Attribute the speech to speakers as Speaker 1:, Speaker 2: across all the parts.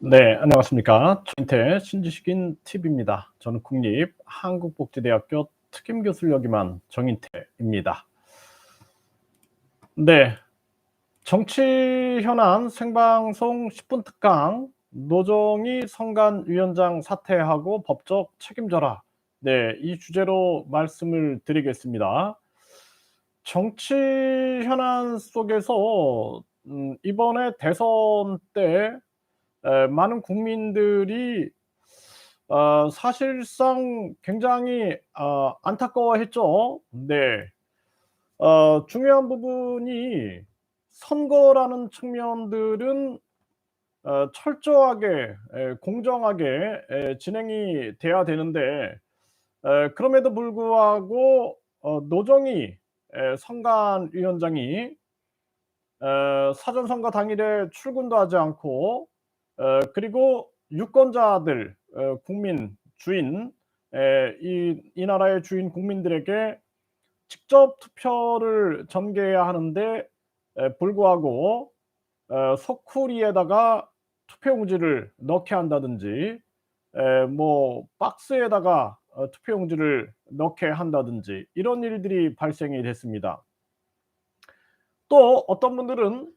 Speaker 1: 네, 안녕하십니까. 조인태 신지식인 TV입니다. 저는 국립 한국복지대학교 특임교수를 역임한 정인태입니다. 네, 정치 현안 생방송 10분 특강 노정희 성간위원장 사퇴하고 법적 책임져라. 네, 이 주제로 말씀을 드리겠습니다. 정치 현안 속에서 음, 이번에 대선 때 에, 많은 국민들이 어, 사실상 굉장히 어, 안타까워했죠. 네. 어, 중요한 부분이 선거라는 측면들은 어, 철저하게 에, 공정하게 에, 진행이 돼야 되는데 에, 그럼에도 불구하고 어, 노정희 에, 선관위원장이 에, 사전선거 당일에 출근도 하지 않고 어, 그리고 유권자들, 어, 국민, 주인, 에, 이, 이 나라의 주인 국민들에게 직접 투표를 전개해야 하는데 에, 불구하고 어, 소쿠리에다가 투표용지를 넣게 한다든지 에, 뭐 박스에다가 어, 투표용지를 넣게 한다든지 이런 일들이 발생이 됐습니다. 또 어떤 분들은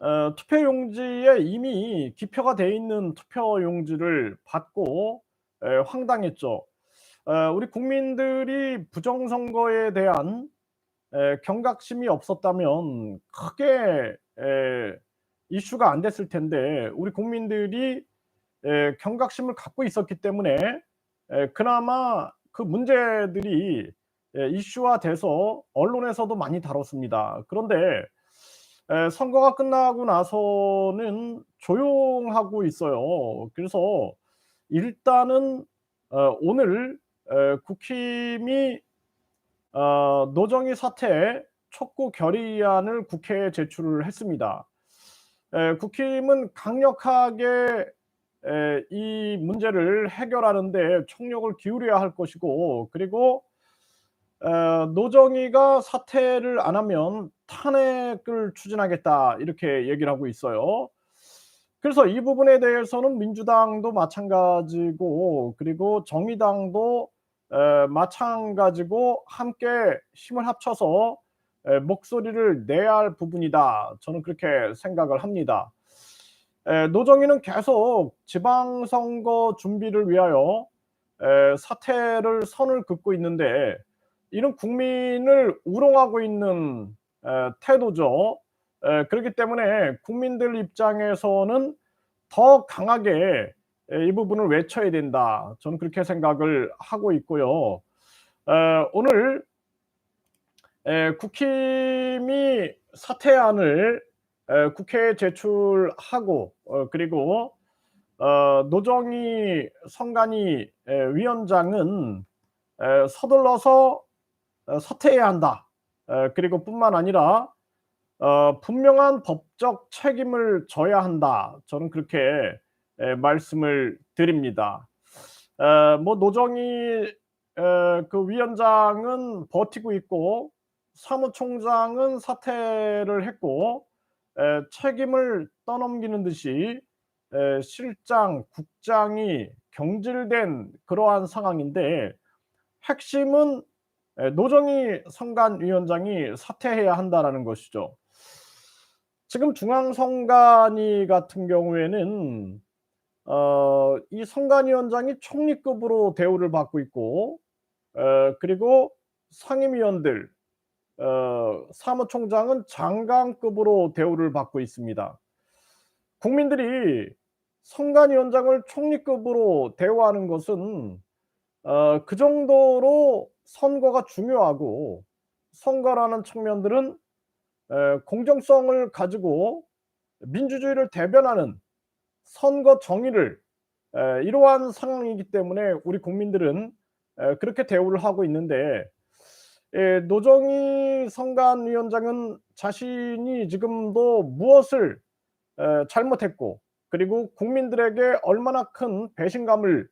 Speaker 1: 어, 투표용지에 이미 기표가 돼 있는 투표용지를 받고 에, 황당했죠. 어, 우리 국민들이 부정선거에 대한 에, 경각심이 없었다면 크게 에, 이슈가 안 됐을 텐데 우리 국민들이 에, 경각심을 갖고 있었기 때문에 에, 그나마 그 문제들이 에, 이슈화돼서 언론에서도 많이 다뤘습니다. 그런데 에, 선거가 끝나고 나서는 조용하고 있어요. 그래서 일단은 어, 오늘 에, 국힘이 어, 노정희 사태 촉구 결의안을 국회에 제출을 했습니다. 에, 국힘은 강력하게 에, 이 문제를 해결하는데 총력을 기울여야 할 것이고 그리고 어, 노정희가 사퇴를 안 하면 탄핵을 추진하겠다 이렇게 얘기를 하고 있어요. 그래서 이 부분에 대해서는 민주당도 마찬가지고 그리고 정의당도 에, 마찬가지고 함께 힘을 합쳐서 에, 목소리를 내야 할 부분이다. 저는 그렇게 생각을 합니다. 에, 노정희는 계속 지방선거 준비를 위하여 에, 사퇴를 선을 긋고 있는데 이런 국민을 우롱하고 있는 에, 태도죠. 에, 그렇기 때문에 국민들 입장에서는 더 강하게 에, 이 부분을 외쳐야 된다. 저는 그렇게 생각을 하고 있고요. 에, 오늘 에, 국힘이 사퇴안을 에, 국회에 제출하고 어, 그리고 어, 노정희 성간이 에, 위원장은 에, 서둘러서 어, 사퇴해야 한다. 그리고 뿐만 아니라 어, 분명한 법적 책임을 져야 한다. 저는 그렇게 말씀을 드립니다. 뭐 노정희 그 위원장은 버티고 있고 사무총장은 사퇴를 했고 책임을 떠넘기는 듯이 실장, 국장이 경질된 그러한 상황인데 핵심은 노정희 선관위원장이 사퇴해야 한다라는 것이죠. 지금 중앙선관위 같은 경우에는 어, 이 선관위원장이 총리급으로 대우를 받고 있고 어, 그리고 상임위원들 어, 사무총장은 장관급으로 대우를 받고 있습니다. 국민들이 선관위원장을 총리급으로 대우하는 것은 어, 그 정도로 선거가 중요하고 선거라는 측면들은 에, 공정성을 가지고 민주주의를 대변하는 선거 정의를 에, 이러한 상황이기 때문에 우리 국민들은 에, 그렇게 대우를 하고 있는데 에, 노정희 선관위원장은 자신이 지금도 무엇을 에, 잘못했고 그리고 국민들에게 얼마나 큰 배신감을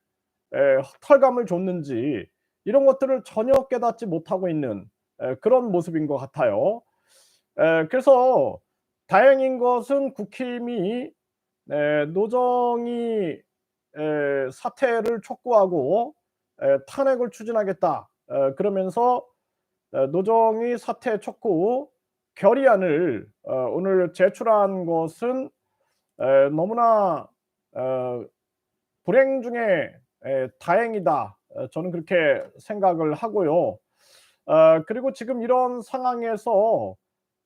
Speaker 1: 에, 털감을 줬는지 이런 것들을 전혀 깨닫지 못하고 있는 그런 모습인 것 같아요. 그래서 다행인 것은 국힘이 에, 노정이 에, 사퇴를 촉구하고 에, 탄핵을 추진하겠다. 에, 그러면서 에, 노정이 사퇴 촉구 결의안을 어, 오늘 제출한 것은 에, 너무나 어, 불행 중에 에, 다행이다. 어, 저는 그렇게 생각을 하고요. 어, 그리고 지금 이런 상황에서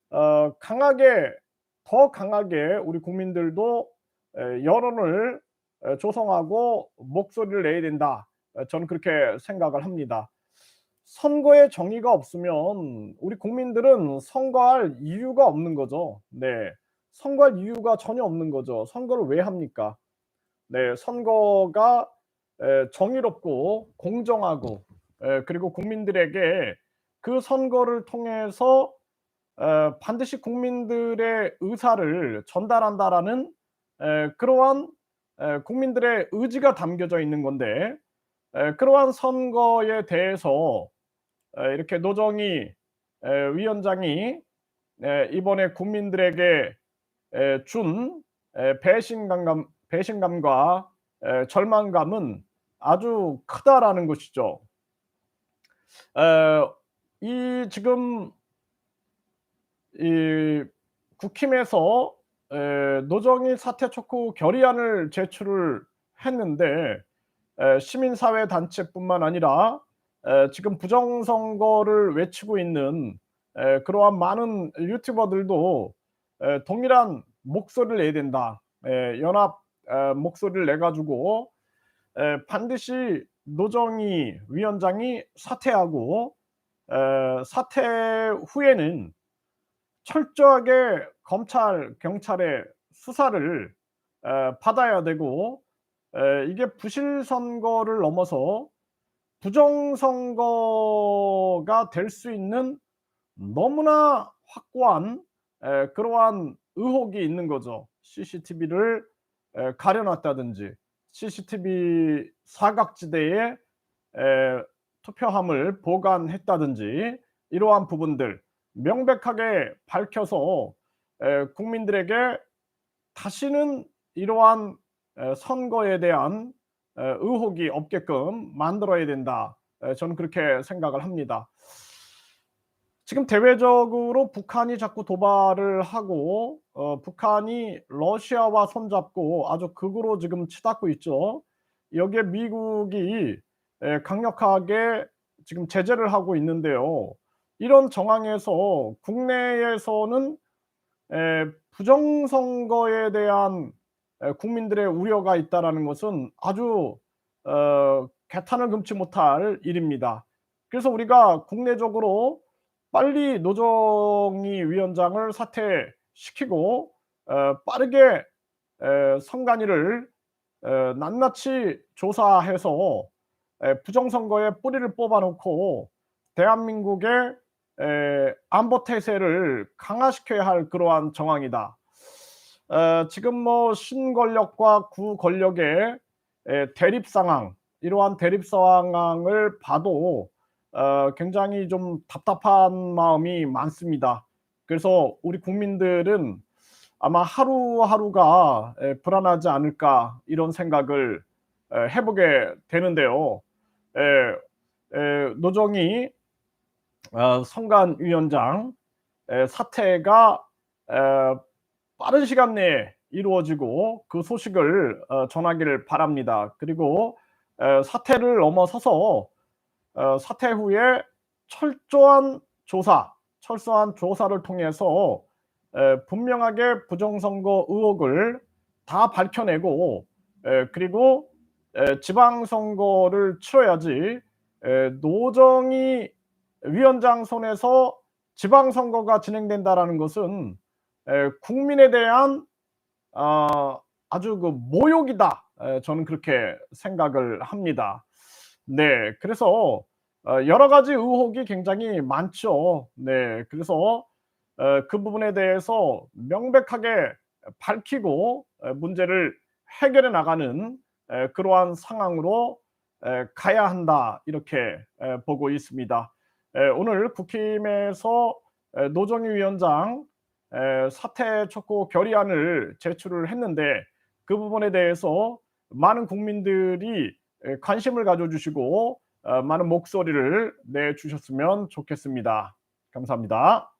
Speaker 1: 어, 강하게 더 강하게 우리 국민들도 에, 여론을 에, 조성하고 목소리를 내야 된다. 에, 저는 그렇게 생각을 합니다. 선거에 정의가 없으면 우리 국민들은 선거할 이유가 없는 거죠. 네. 선거할 이유가 전혀 없는 거죠. 선거를 왜 합니까? 네, 선거가 에, 정의롭고 공정하고 에, 그리고 국민들에게 그 선거를 통해서 에, 반드시 국민들의 의사를 전달한다라는 에, 그러한 에, 국민들의 의지가 담겨져 있는 건데 에, 그러한 선거에 대해서 에, 이렇게 노정희 에, 위원장이 에, 이번에 국민들에게 에, 준 에, 배신감 배신감과 에, 절망감은 아주 크다라는 것이죠. 에, 이 지금 이 국힘에서 에, 노정희 사퇴 촉구 결의안을 제출을 했는데 에, 시민사회 단체뿐만 아니라 에, 지금 부정선거를 외치고 있는 에, 그러한 많은 유튜버들도 에, 동일한 목소리를 내야 된다. 에, 연합 에, 목소리를 내 가지고 에, 반드시 노정희 위원장이 사퇴하고 에, 사퇴 후에는 철저하게 검찰 경찰의 수사를 에, 받아야 되고 에, 이게 부실 선거를 넘어서 부정 선거가 될 수 있는 너무나 확고한 에, 그러한 의혹이 있는 거죠. CCTV를 에, 가려놨다든지 CCTV 사각지대에 에, 투표함을 보관했다든지 이러한 부분들 명백하게 밝혀서 에, 국민들에게 다시는 이러한 에, 선거에 대한 에, 의혹이 없게끔 만들어야 된다. 에, 저는 그렇게 생각을 합니다. 지금 대외적으로 북한이 자꾸 도발을 하고 어, 북한이 러시아와 손잡고 아주 극으로 지금 치닫고 있죠. 여기에 미국이 에, 강력하게 지금 제재를 하고 있는데요. 이런 정황에서 국내에서는 에, 부정선거에 대한 에, 국민들의 우려가 있다라는 것은 아주 어, 개탄을 금치 못할 일입니다. 그래서 우리가 국내적으로 빨리 노정희 위원장을 사퇴 시키고 어, 빠르게 에, 선관위를 에, 낱낱이 조사해서 에, 부정선거에 뿌리를 뽑아놓고 대한민국의 에, 안보 태세를 강화시켜야 할 그러한 정황이다. 에, 지금 뭐 신권력과 구권력의 에, 대립 상황, 이러한 대립 상황을 봐도 어, 굉장히 좀 답답한 마음이 많습니다. 그래서 우리 국민들은 아마 하루하루가 에, 불안하지 않을까 이런 생각을 에, 해보게 되는데요. 노정이 어, 선관위원장 에, 사태가 에, 빠른 시간 내에 이루어지고 그 소식을 어, 전하기를 바랍니다. 그리고 에, 사태를 넘어서서 어, 사퇴 후에 철저한 조사, 철저한 조사를 통해서 에, 분명하게 부정선거 의혹을 다 밝혀내고 에, 그리고 에, 지방선거를 치러야지 에, 노정희 위원장 손에서 지방선거가 진행된다라는 것은 에, 국민에 대한 어, 아주 그 모욕이다. 에, 저는 그렇게 생각을 합니다. 네, 그래서 어, 여러 가지 의혹이 굉장히 많죠. 네, 그래서 어, 그 부분에 대해서 명백하게 밝히고 어, 문제를 해결해 나가는 에, 그러한 상황으로 에, 가야 한다 이렇게 에, 보고 있습니다. 에, 오늘 국힘에서 에, 노정희 위원장 에, 사퇴 촉구 결의안을 제출을 했는데 그 부분에 대해서 많은 국민들이 에, 관심을 가져주시고 어, 많은 목소리를 내주셨으면 좋겠습니다. 감사합니다.